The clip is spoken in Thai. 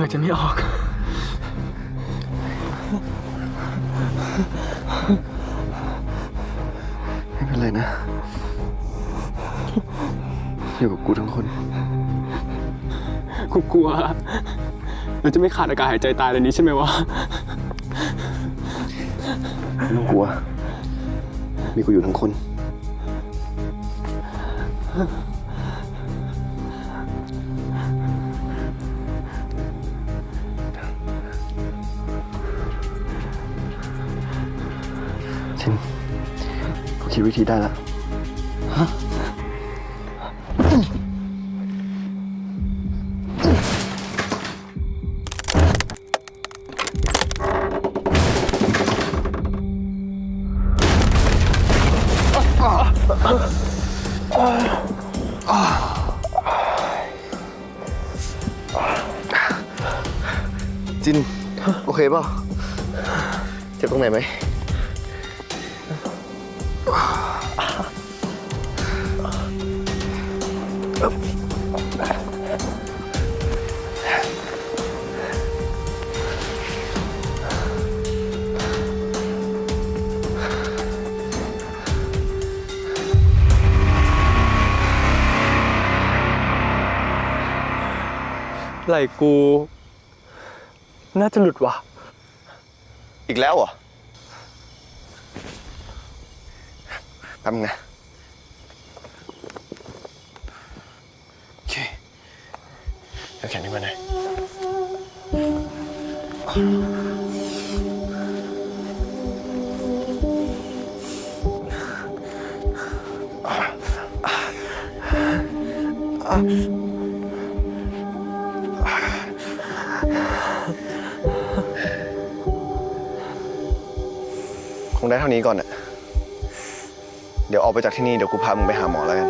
ายใจไม่ออก ไม่เป็นไรนะ อยู่กับกูทั้งคน กูกลัวเราจะไม่ขาดอากาศหายใจตายเลยนี้ใช่ไหมวะไม่ต้องกลัว มีกูอยู่ทั้งคน ชินกูคิดวิธีได้แล้วจิน โอเคเปล่าเจ็บตรงไหนไหม ไหล่กู น่าจะหลุดว่ะ อีกแล้วเหรอ แป๊บนึงนะโอเคเอาแขนนี้มาหน่อยคงได้เท่านี้ก่อนอะ เดี๋ยวออกไปจากที่นี่เดี๋ยวกูพามึงไปหาหมอแล้วกัน